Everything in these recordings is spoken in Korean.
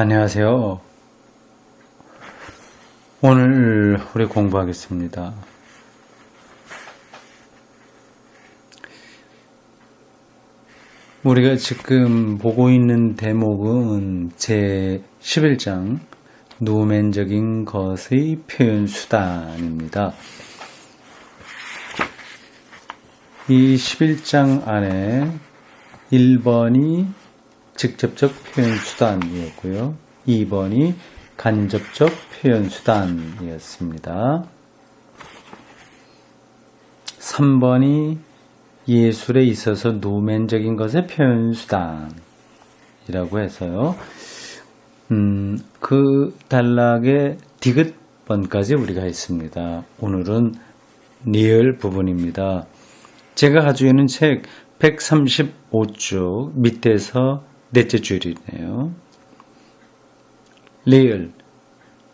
안녕하세요. 오늘 우리 공부하겠습니다. 우리가 지금 보고 있는 대목은 제 11장 누멘적인 것의 표현 수단입니다. 이 11장 안에 1번이 직접적 표현 수단이었고요. 2번이 간접적 표현 수단이었습니다. 3번이 예술에 있어서 노맨적인 것의 표현 수단이라고 해서요. 음, 그 단락의 디귿번까지 우리가 했습니다. 오늘은 리얼 부분입니다. 제가 가지고 있는 책 135쪽 밑에서 넷째 줄이네요. 리얼.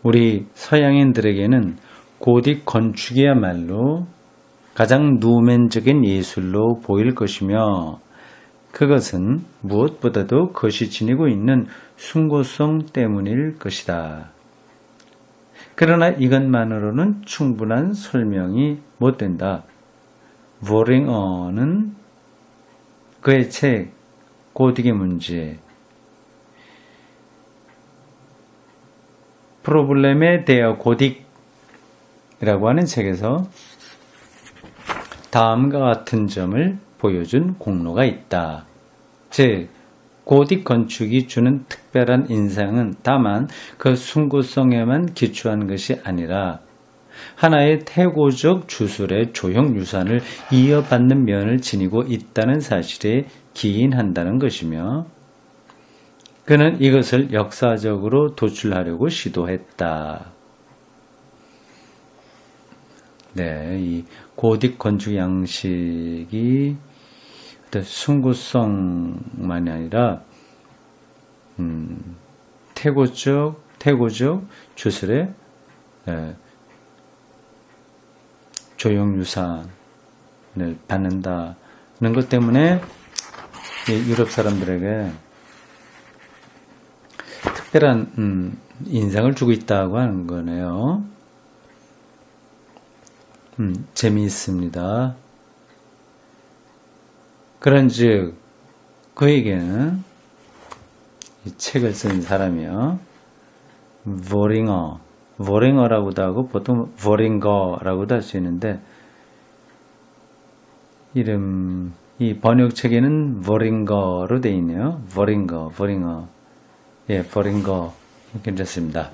우리 서양인들에게는 고딕 건축이야말로 가장 누멘적인 예술로 보일 것이며 그것은 무엇보다도 그것이 지니고 있는 숭고성 때문일 것이다. 그러나 이것만으로는 충분한 설명이 못 된다. 보링어는 그의 책 고딕의 문제 프로블렘에 대어 고딕이라고 하는 책에서 다음과 같은 점을 보여준 공로가 있다. 즉, 고딕 건축이 주는 특별한 인상은 다만 그 숭고성에만 기초한 것이 아니라 하나의 태고적 주술의 조형 유산을 이어받는 면을 지니고 있다는 사실에 기인한다는 것이며 그는 이것을 역사적으로 도출하려고 시도했다. 네, 이 고딕 건축 양식이 숭고성만이 아니라 음, 태고적 태고적 주술의 예, 조형 유산을 받는다는 것 때문에 유럽 사람들에게 특별한 음, 인상을 주고 있다고 하는 거네요. 음, 재미있습니다. 그런즉 그에게는 이 책을 쓴 사람이요. 보링어, 보링어라고도 하고 보통 보링거라고도 할 수 있는데 이름 이 번역책에는 보링거로 되어 있네요. 보링거, 보링어. 예, 보링거 괜찮습니다.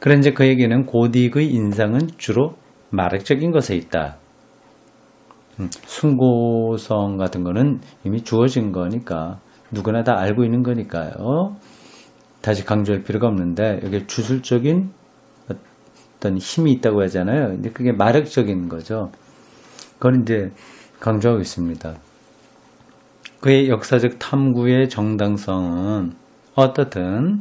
그런데 그에게는 고딕의 인상은 주로 마력적인 것에 있다. 음, 숭고성 같은 거는 이미 주어진 거니까 누구나 다 알고 있는 거니까요. 다시 강조할 필요가 없는데 여기 주술적인 어떤 힘이 있다고 하잖아요. 근데 그게 마력적인 거죠. 그건 이제 강조하고 있습니다. 그의 역사적 탐구의 정당성은 어떻든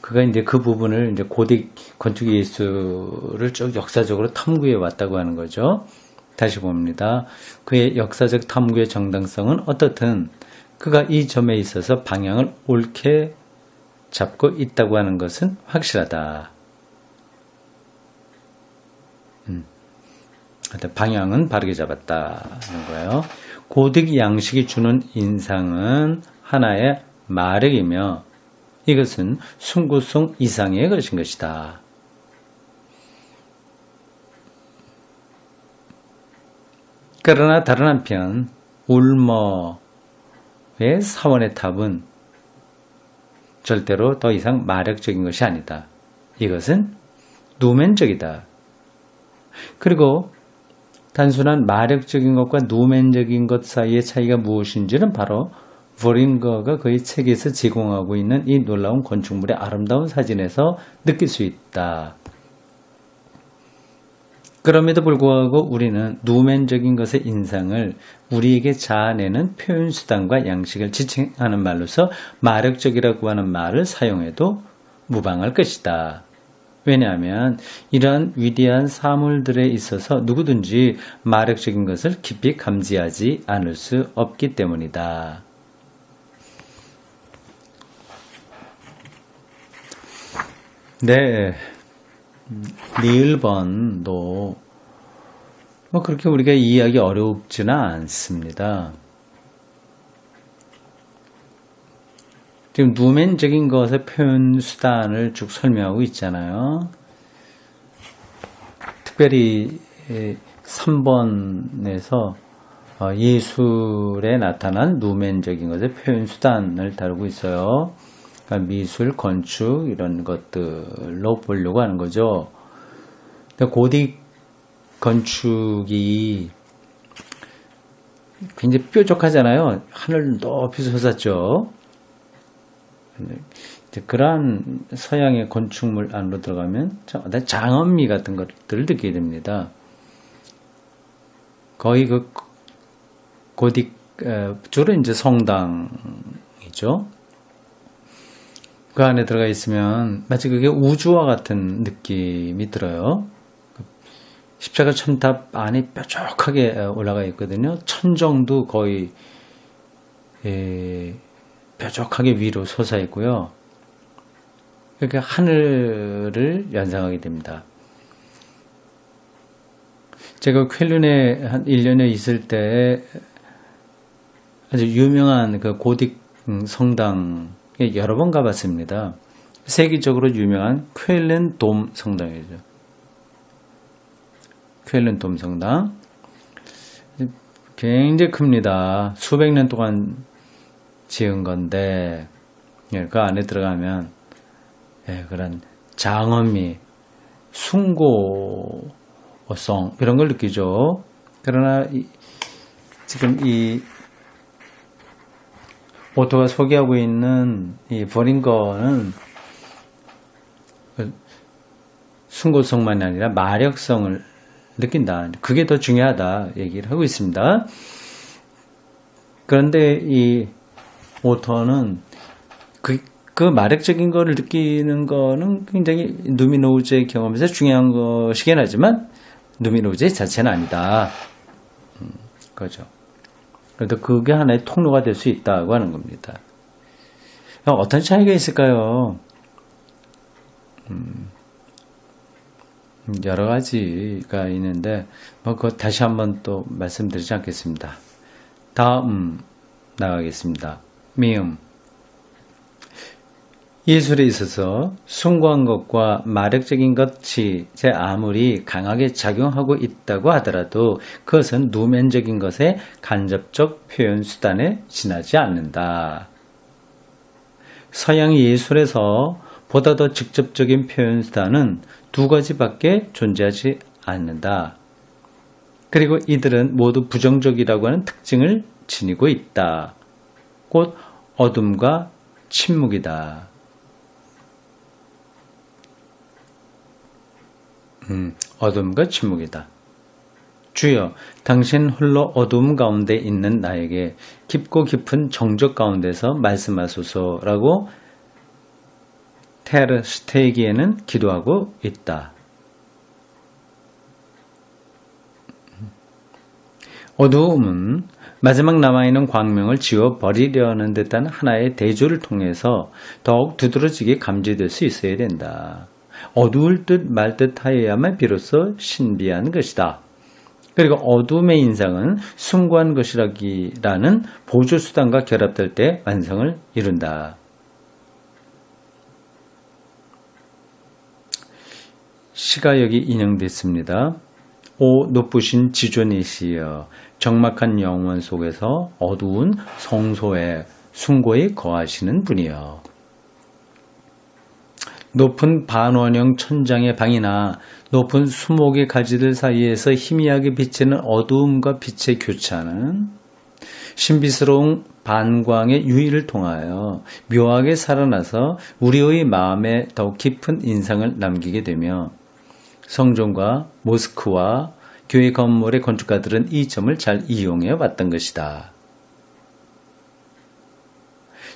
그가 이제 그 부분을 이제 고딕 건축 예술을 쭉 역사적으로 탐구해 왔다고 하는 거죠. 다시 봅니다. 그의 역사적 탐구의 정당성은 어떻든 그가 이 점에 있어서 방향을 옳게 잡고 있다고 하는 것은 확실하다. 방향은 바르게 잡았다는 거예요. 고딕 양식이 주는 인상은 하나의 마력이며 이것은 숭고성 이상의 것인 것이다. 그러나 다른 한편 울머의 사원의 탑은 절대로 더 이상 마력적인 것이 아니다. 이것은 누멘적이다. 그리고 단순한 마력적인 것과 누멘적인 것 사이의 차이가 무엇인지는 바로 보링거가 그의 책에서 제공하고 있는 이 놀라운 건축물의 아름다운 사진에서 느낄 수 있다. 그럼에도 불구하고 우리는 누멘적인 것의 인상을 우리에게 자아내는 표현 수단과 양식을 지칭하는 말로서 마력적이라고 하는 말을 사용해도 무방할 것이다. 왜냐하면 이런 위대한 사물들에 있어서 누구든지 마력적인 것을 깊이 감지하지 않을 수 없기 때문이다. 네. 니을번도 뭐 그렇게 우리가 이해하기 어렵지는 않습니다. 지금 누멘적인 것의 표현 수단을 쭉 설명하고 있잖아요. 특별히 3번에서 어, 예술에 나타난 누멘적인 것의 표현 수단을 다루고 있어요. 그러니까 미술, 건축 이런 것들로 보려고 하는 거죠. 고딕 건축이 굉장히 뾰족하잖아요. 하늘 높이 솟았죠. 그러한 서양의 건축물 안으로 들어가면 장엄미 같은 것들을 느끼게 됩니다. 거의 그 고딕 주로 이제 성당이죠. 그 안에 들어가 있으면 마치 그게 우주와 같은 느낌이 들어요. 십자가 천탑 안이 뾰족하게 올라가 있거든요. 천정도 거의 에, 뾰족하게 위로 솟아 있고요. 이렇게 하늘을 연상하게 됩니다. 제가 쾰른에 한 1년에 있을 때 아주 유명한 그 고딕 성당에 여러 번 가봤습니다. 세계적으로 유명한 쾰른 돔 성당이죠. 쾰른 돔 성당. 굉장히 큽니다. 수백 년 동안 지은 건데 예, 그 안에 들어가면 예, 그런 장엄미, 숭고성 이런 걸 느끼죠. 그러나 이, 지금 이 오토가 소개하고 있는 이 버린 거는 그 숭고성만이 아니라 마력성을 느낀다. 그게 더 중요하다 얘기를 하고 있습니다. 그런데 이 오터는 그, 그 마력적인 거를 느끼는 거는 굉장히 누미노우즈의 경험에서 중요한 것이긴 하지만 누미노우즈 자체는 아니다. 음, 그죠. 그래도 그게 하나의 통로가 될 수 있다고 하는 겁니다. 어떤 차이가 있을까요? 음, 여러 가지가 있는데, 뭐, 그거 다시 한번 또 말씀드리지 않겠습니다. 다음 나가겠습니다. 미음. 예술에 있어서 숭고한 것과 마력적인 것이 제 아무리 강하게 작용하고 있다고 하더라도 그것은 누면적인 것의 간접적 표현 수단에 지나지 않는다. 서양 예술에서 보다 더 직접적인 표현 수단은 두 가지밖에 존재하지 않는다. 그리고 이들은 모두 부정적이라고 하는 특징을 지니고 있다. 곧 어둠과 침묵이다. 음, 어둠과 침묵이다. 주여, 당신 홀로 어둠 가운데 있는 나에게 깊고 깊은 정적 가운데서 말씀하소서라고 테르 스테이기에는 기도하고 있다. 어두움은 마지막 남아있는 광명을 지워버리려는 듯한 하나의 대조를 통해서 더욱 두드러지게 감지될 수 있어야 된다. 어두울 듯 말 듯 하여야만 비로소 신비한 것이다. 그리고 어둠의 인상은 숭고한 것이라기라는 보조수단과 결합될 때 완성을 이룬다. 시가 여기 인용됐습니다. 오 높으신 지존이시여 적막한 영원 속에서 어두운 성소에 숭고에 거하시는 분이여 높은 반원형 천장의 방이나 높은 수목의 가지들 사이에서 희미하게 비치는 어두움과 빛의 교차는 신비스러운 반광의 유의를 통하여 묘하게 살아나서 우리의 마음에 더욱 깊은 인상을 남기게 되며 성전과 모스크와 교회 건물의 건축가들은 이 점을 잘 이용해 왔던 것이다.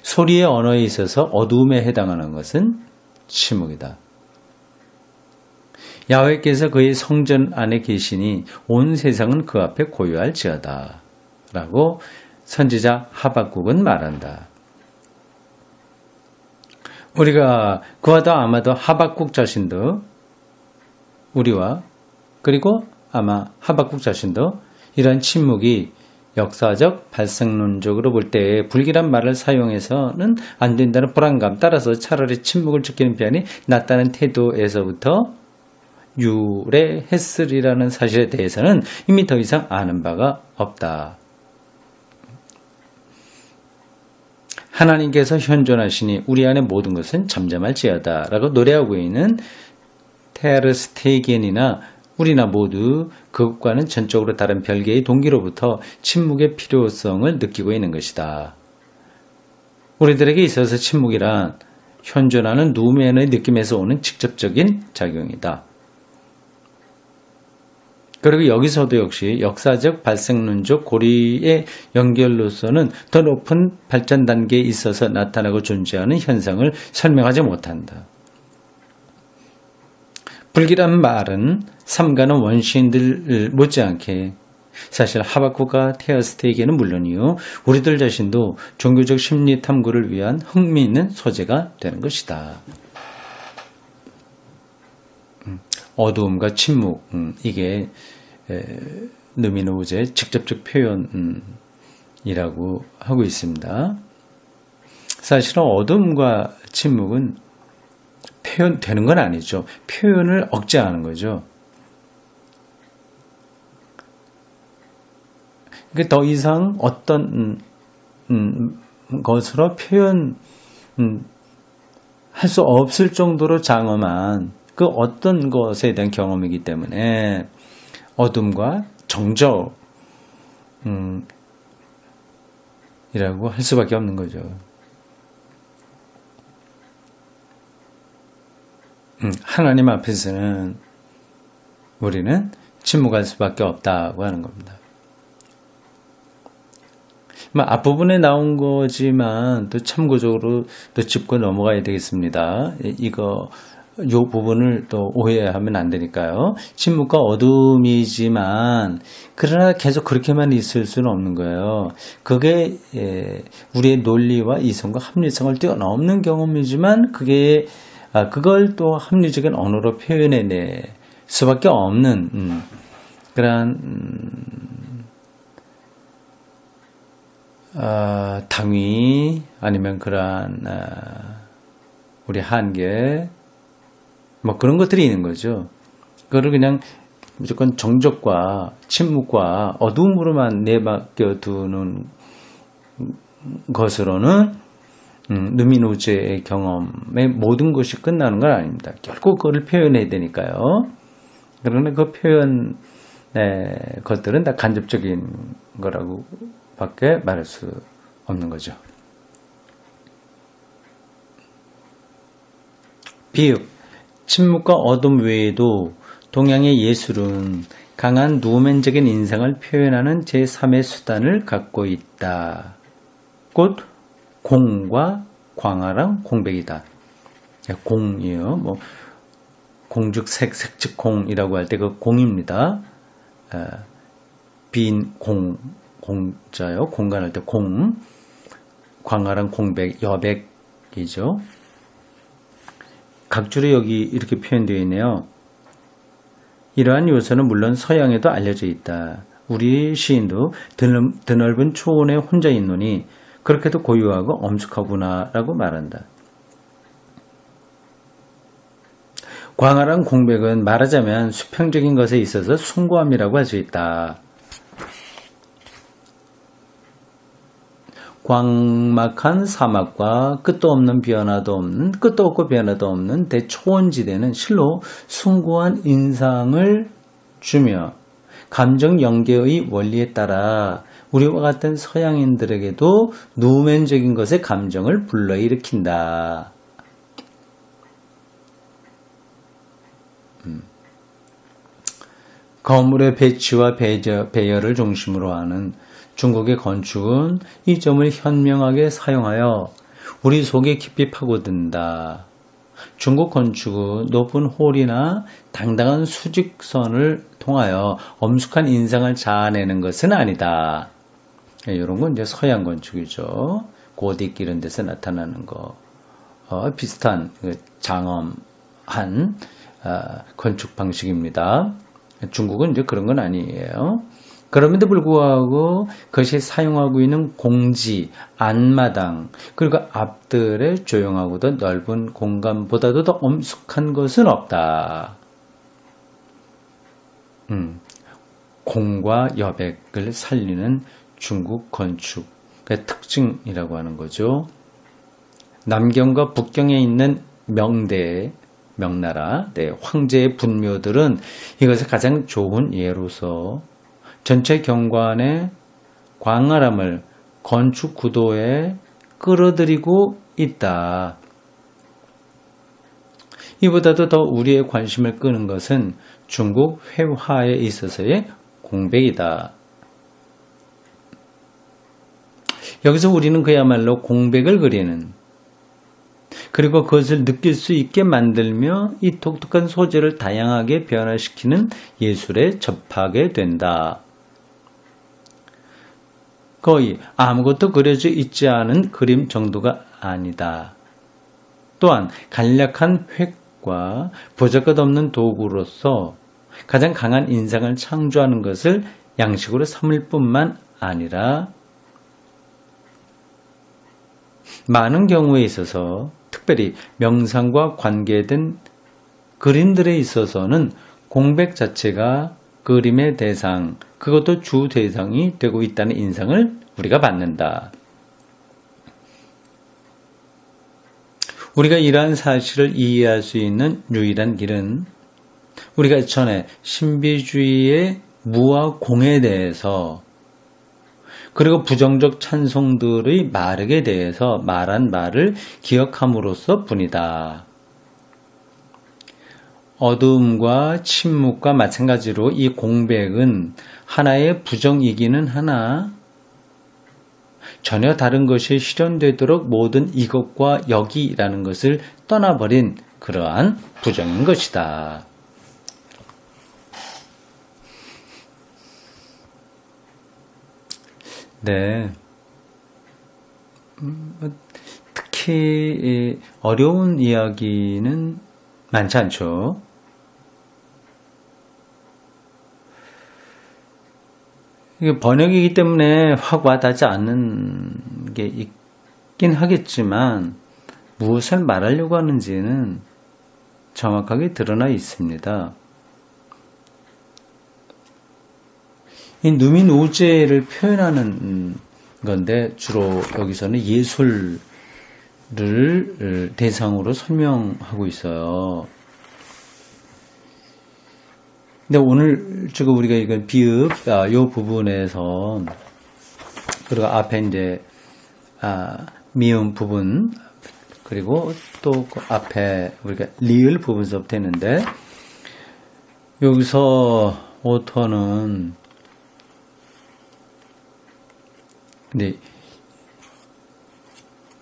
소리의 언어에 있어서 어두움에 해당하는 것은 침묵이다. 야훼께서 그의 성전 안에 계시니 온 세상은 그 앞에 고요할지어다. 라고 선지자 하박국은 말한다. 우리가 그와도 아마도 하박국 자신도 우리와 그리고 아마 하박국 자신도 이러한 침묵이 역사적 발생론적으로 볼 때 불길한 말을 사용해서는 안 된다는 불안감 따라서 차라리 침묵을 지키는 편이 낫다는 태도에서부터 유래했으리라는 사실에 대해서는 이미 더 이상 아는 바가 없다. 하나님께서 현존하시니 우리 안에 모든 것은 잠잠할지어다 라고 노래하고 있는 테르스테겐이나 우리나 모두 그것과는 전적으로 다른 별개의 동기로부터 침묵의 필요성을 느끼고 있는 것이다. 우리들에게 있어서 침묵이란 현존하는 누멘의 느낌에서 오는 직접적인 작용이다. 그리고 여기서도 역시 역사적 발생론적 고리의 연결로서는 더 높은 발전 단계에 있어서 나타나고 존재하는 현상을 설명하지 못한다. 불길한 말은 삼가는 원시인들 못지않게 사실 하박국과 테어스테에게는 물론이요 우리들 자신도 종교적 심리 탐구를 위한 흥미있는 소재가 되는 것이다. 음, 어두움과 침묵 음, 이게 느미노우즈의 직접적 표현이라고 하고 있습니다. 사실은 어둠과 침묵은 표현되는 건 아니죠. 표현을 억제하는 거죠. 더 이상 어떤 음, 음, 것으로 표현 음, 할 수 없을 정도로 장엄한 그 어떤 것에 대한 경험이기 때문에 어둠과 정적 음, 이라고 할 수밖에 없는 거죠. 하나님 앞에서는 우리는 침묵할 수밖에 없다고 하는 겁니다. 뭐 앞부분에 나온 거지만 또 참고적으로 또 짚고 넘어가야 되겠습니다. 이거 요 부분을 또 오해하면 안 되니까요. 침묵과 어둠이지만 그러나 계속 그렇게만 있을 수는 없는 거예요. 그게 예, 우리의 논리와 이성과 합리성을 뛰어넘는 경험이지만 그게 아, 그걸 또 합리적인 언어로 표현해낼 수밖에 없는 음, 그러한 음, 어, 당위 아니면 그러한 어, 우리 한계 뭐 그런 것들이 있는 거죠. 그거를 그냥 무조건 정적과 침묵과 어두움으로만 내맡겨 두는 것으로는 음, 누미노즈의 경험의 모든 것이 끝나는 건 아닙니다. 결국 그걸 표현해야 되니까요. 그러나 그 표현 의 것들은 다 간접적인 거라고 밖에 말할 수 없는 거죠. 비읍 침묵과 어둠 외에도 동양의 예술은 강한 누멘적인 인상을 표현하는 제3의 수단을 갖고 있다. 곧 공과 광활한 공백이다. 공이에요. 뭐 공즉색, 색즉 공이라고 할 때 그 공입니다. 빈 공, 공자요. 공간할 때 공. 광활한 공백, 여백이죠. 각주로 여기 이렇게 표현되어 있네요. 이러한 요소는 물론 서양에도 알려져 있다. 우리 시인도 드넓은 초원에 혼자 있노니 그렇게도 고유하고 엄숙하구나라고 말한다. 광활한 공백은 말하자면 수평적인 것에 있어서 숭고함이라고 할 수 있다. 광막한 사막과 끝도 없는 변화도 없는 끝도 없고 변화도 없는 대초원지대는 실로 숭고한 인상을 주며 감정 연계의 원리에 따라 우리와 같은 서양인들에게도 누멘적인 것의 감정을 불러일으킨다. 음. 거물의 배치와 배저, 배열을 중심으로 하는 중국의 건축은 이 점을 현명하게 사용하여 우리 속에 깊이 파고든다. 중국 건축은 높은 홀이나 당당한 수직선을 통하여 엄숙한 인상을 자아내는 것은 아니다. 이런 건 이제 서양 건축이죠. 고딕 이런 데서 나타나는 거. 어, 비슷한 그 장엄한 어, 건축 방식입니다. 중국은 이제 그런 건 아니에요. 그럼에도 불구하고 그것이 사용하고 있는 공지, 안마당, 그리고 앞들의 조용하고도 넓은 공간보다도 더 엄숙한 것은 없다. 음, 공과 여백을 살리는 중국 건축의 특징이라고 하는 거죠. 남경과 북경에 있는 명대, 명나라, 네, 황제의 분묘들은 이것을 가장 좋은 예로서 전체 경관의 광활함을 건축 구도에 끌어들이고 있다. 이보다도 더 우리의 관심을 끄는 것은 중국 회화에 있어서의 공백이다. 여기서 우리는 그야말로 공백을 그리는 그리고 그것을 느낄 수 있게 만들며 이 독특한 소재를 다양하게 변화시키는 예술에 접하게 된다. 거의 아무것도 그려져 있지 않은 그림 정도가 아니다. 또한 간략한 획과 보잘것 없는 도구로서 가장 강한 인상을 창조하는 것을 양식으로 삼을 뿐만 아니라 많은 경우에 있어서 특별히 명상과 관계된 그림들에 있어서는 공백 자체가 그림의 대상, 그것도 주 대상이 되고 있다는 인상을 우리가 받는다. 우리가 이러한 사실을 이해할 수 있는 유일한 길은 우리가 전에 신비주의의 무와 공에 대해서 그리고 부정적 찬송들의 말에 대해서 말한 말을 기억함으로써 뿐이다. 어두움과 침묵과 마찬가지로 이 공백은 하나의 부정이기는 하나 전혀 다른 것이 실현되도록 모든 이것과 여기라는 것을 떠나버린 그러한 부정인 것이다. 네. 음, 뭐, 특히 어려운 이야기는 많지 않죠. 이게 번역이기 때문에 확 와닿지 않는 게 있긴 하겠지만 무엇을 말하려고 하는지는 정확하게 드러나 있습니다. 이 누민 오제를 표현하는 건데 주로 여기서는 예술을 대상으로 설명하고 있어요. 근데 오늘 지금 우리가 이건 비읍 아, 요 부분에서 그리고 앞에 이제 아, 미음 부분 그리고 또 그 앞에 우리가 리을 부분서부터 했는데 여기서 오터는 근데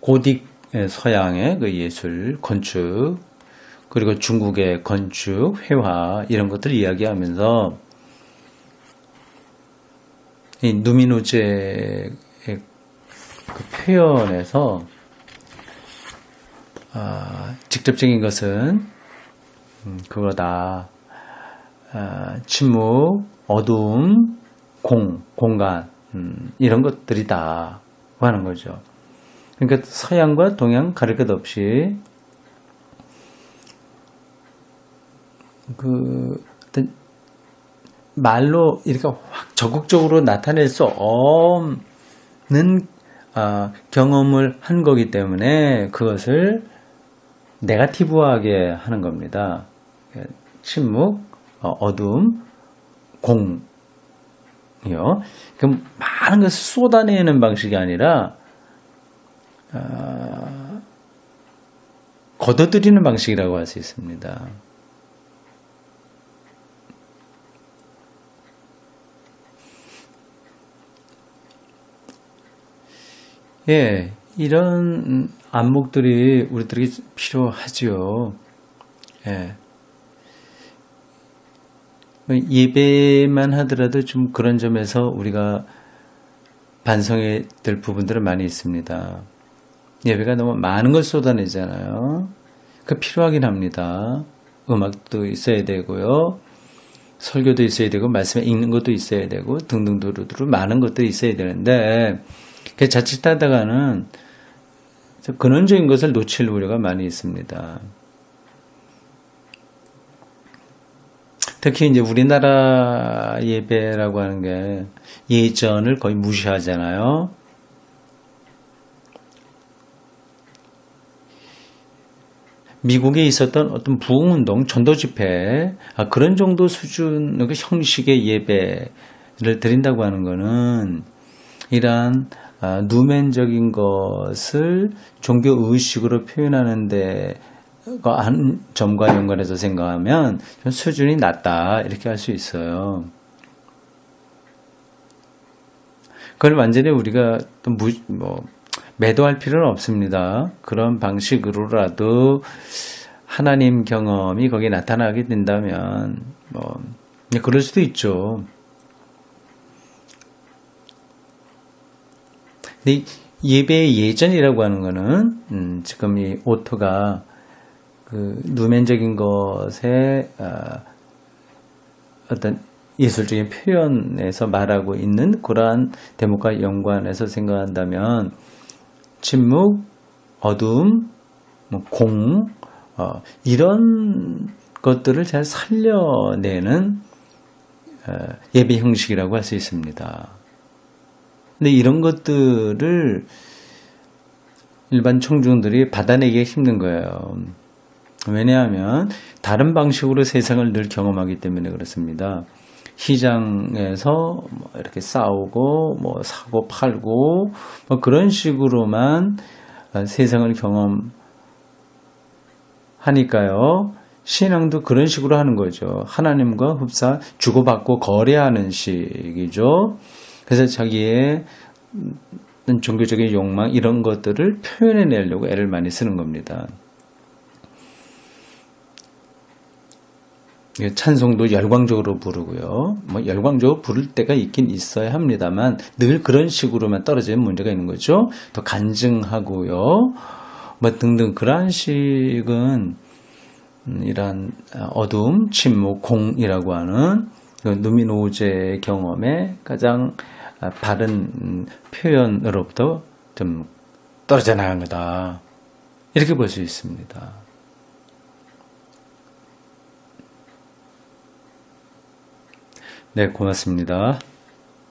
고딕 서양의 그 예술, 건축, 그리고 중국의 건축, 회화 이런 것들을 이야기하면서 이 누미노제의 그 표현에서 아, 직접적인 것은 음, 그거다. 아, 침묵, 어둠, 공, 공간 음, 이런 것들이다 하는 거죠. 그러니까 서양과 동양 가릴 것 없이 그 어떤 말로 이렇게 확 적극적으로 나타낼 수 없는 어, 경험을 한 거기 때문에 그것을 네가티브하게 하는 겁니다. 침묵, 어, 어둠, 공, 이 요. 그럼 많은 것을 쏟아내는 방식이 아니라 어, 걷어들이는 방식이라고 할 수 있습니다. 예, 이런 안목들이 우리들에게 필요하지요. 예. 예배만 하더라도 좀 그런 점에서 우리가 반성해야 될 부분들은 많이 있습니다. 예배가 너무 많은 걸 쏟아내잖아요. 그 필요하긴 합니다. 음악도 있어야 되고요. 설교도 있어야 되고 말씀에 읽는 것도 있어야 되고 등등두루두루 많은 것들이 있어야 되는데 그 자칫 하다가는 근원적인 것을 놓칠 우려가 많이 있습니다. 특히 이제 우리나라 예배라고 하는 게 예전을 거의 무시하잖아요. 미국에 있었던 어떤 부흥운동, 전도집회, 아, 그런 정도 수준, 그 형식의 예배를 드린다고 하는 거는 이러한 아, 누멘적인 것을 종교 의식으로 표현하는데 한 점과 연관해서 생각하면 좀 수준이 낮다 이렇게 할 수 있어요. 그걸 완전히 우리가 또 무, 뭐 매도할 필요는 없습니다. 그런 방식으로라도 하나님 경험이 거기에 나타나게 된다면 뭐 그럴 수도 있죠. 근데 예배의 예전이라고 하는 거는 음, 지금 이 오토가 그 누면적인 것에 어, 어떤 예술적인 표현에서 말하고 있는 그러한 대목과 연관해서 생각한다면 침묵, 어둠, 뭐공 어, 이런 것들을 잘 살려내는 어, 예배 형식이라고 할 수 있습니다. 근데 이런 것들을 일반 청중들이 받아내기 힘든 거예요. 왜냐하면 다른 방식으로 세상을 늘 경험하기 때문에 그렇습니다. 시장에서 뭐 이렇게 싸우고 뭐 사고 팔고 뭐 그런 식으로만 세상을 경험하니까요. 신앙도 그런 식으로 하는 거죠. 하나님과 흡사 주고받고 거래하는 식이죠. 그래서 자기의 종교적인 욕망 이런 것들을 표현해 내려고 애를 많이 쓰는 겁니다. 찬송도 열광적으로 부르고요. 뭐 열광적으로 부를 때가 있긴 있어야 합니다만 늘 그런 식으로만 떨어지는 문제가 있는 거죠. 더 간증하고요. 뭐 등등 그러한 식은 음, 이러한 어둠, 침묵, 공이라고 하는 그 누미노제의 경험에 가장 바른 표현으로부터 좀 떨어져 나간 거다. 이렇게 볼 수 있습니다. 네, 고맙습니다.